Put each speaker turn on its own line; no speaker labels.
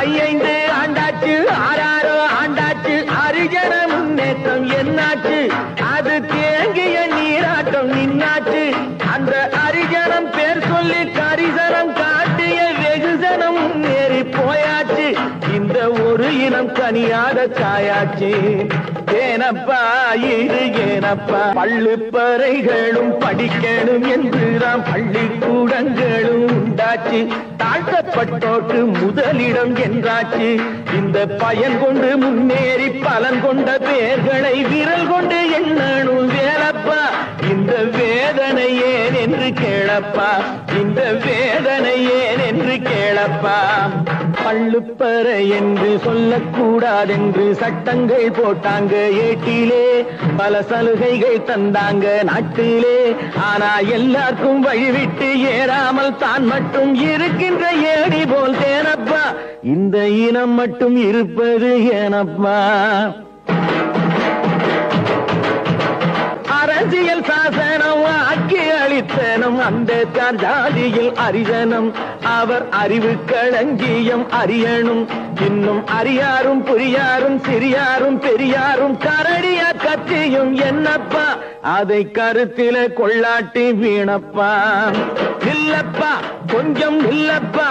ஐந்து ஆண்டாச்சு ஆறாரோ ஆண்டாச்சு அரிஜன முன்னேற்றம் என்னாச்சு? அது தேங்கிய நீராட்டம் நின்னாச்சு. அந்த அரிஜனம் பேர் சொல்லி கரிசனம் காட்டிய வெகுசனம் முன்னேறி போயாச்சு. இந்த ஒரு இனம் கனியாத காயாச்சு ஏனப்பா இது ஏனப்பா. பள்ளுப்பறைகளும் படிக்கணும் என்றுதான் உண்டாச்சு தாழ்த்தப்பட்டோர்க்கு முதலிடம் என்றாச்சு. இந்த பயன் கொண்டு முன்னேறி பலன் கொண்ட பேர்களை விரல் கொண்டு எண்ணணும் வேலப்பா. இந்த வேதனை ஏன் என்று கேளப்பா. இந்த வேதனை என்று கேளப்பா. பள்ளுப்பறை என்று சொல்லக்கூடாதென்று சட்டங்கள் போட்டாங்க ஏட்டிலே. பல சலுகைகள் தந்தாங்க நாட்டிலே. ஆனா எல்லாருக்கும் வழிவிட்டு ஏறாமல் தான் மட்டும் இருக்கின்ற ஏடி போல் தேனப்பா. இந்த இனம் மட்டும் இருப்பது ஏனப்பா. அரசியல் சாசனம் ஆக்கி அளித்தனம் அம்பேத்கர் ஜாதியில் அரிதனம் அவர் அறிவு களஞ்சியம் அறியணும் இன்னும் அறியாரும் புரியாரும் சிறியாரும் பெரியாரும் கரடியா கத்தியும் என்னப்பா? அதை கருத்தில கொள்ளாட்டி வீணப்பா. இல்லப்பா கொஞ்சம் இல்லப்பா.